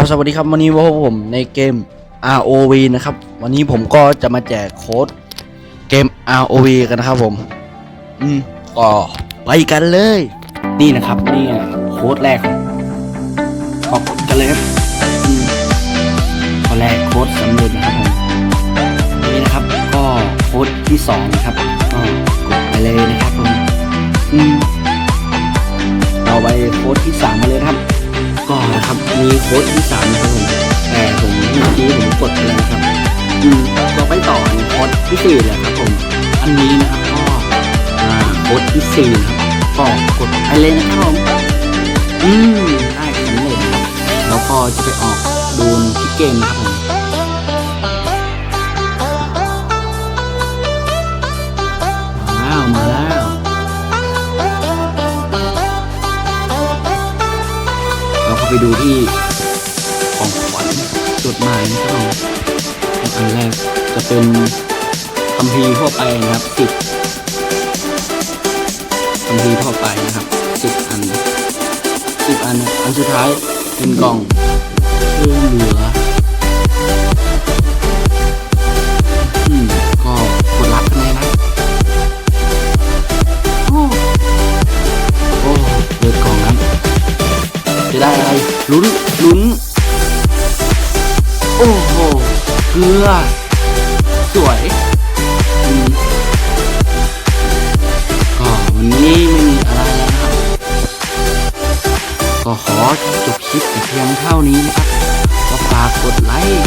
ครับสวัสดีครับวันนี้พบกับผมในเกม ROV นะครับ วันนี้ผมก็จะมาแจกโค้ดเกม ROV กันนะครับผม อืมก็ไปกันเลย นี่นะครับ นี่โค้ดแรกขอบกันเลยครับอืมข้อแรกโค้ดสำเร็จนะครับผมนี่นะครับ ก็โค้ดที่สองนะครับก็กดไปเลยนะครับผมอืม นะครับ มีโค้ดที่สามนะครับผมแต่ผมเมื่อกี้ผมกดไปแล้วครับอืมต่อไปต่อในโค้ดที่สี่เลยครับผมอันนี้นะครับก็อ่าโค้ดที่สี่นะครับก็กดไปเลยนะครับผมอืมได้สำเร็จครับแล้วก็จะไปออกดูที่เกมนะครับผม ไปดูที่ของขวัญจดหมายนะครับอันแรกจะเป็นคำพีทั่วไปนะครับสิบคำพีทั่วไปนะครับสิบอันสิบอัน อันสุดท้ายเป็นกล่องช่วยเหลือ จะได้อะไรลุ้นลุ้น โอ้โห เกลือ สวยก็วันนี้ไม่มีอะไรแล้วนะครับ ก็ขอจบคลิปแต่เพียงเท่านี้นะครับก็ฝากกดไลค์